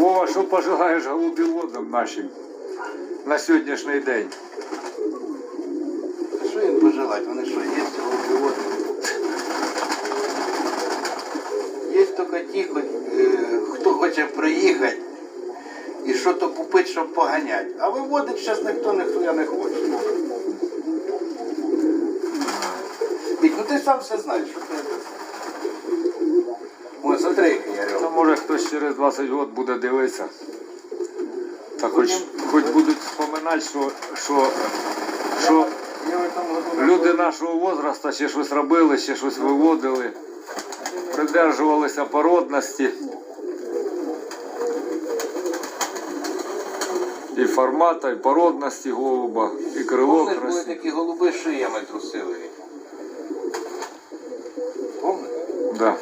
Вова, що пожелаєш голубіводам нашим на сьогоднішній день? Що їм пожелати? Вони що, є голубіводи? Є тільки ті, е, хто хоче приїхати і що то купити, щоб поганяти. А виводить зараз ніхто, ніхто я не хоче. Ну ти сам все знаєш, що ти. О, смотри, може хтось через 20 років буде дивитися. Та хоч, хоч будуть споминати, що, що, що люди нашого возрасту ще щось робили, ще щось виводили, придержувалися породності. І формата, і породності голуба, і крило Помниш, були такі голуби шиями трусили. Помниш? Да.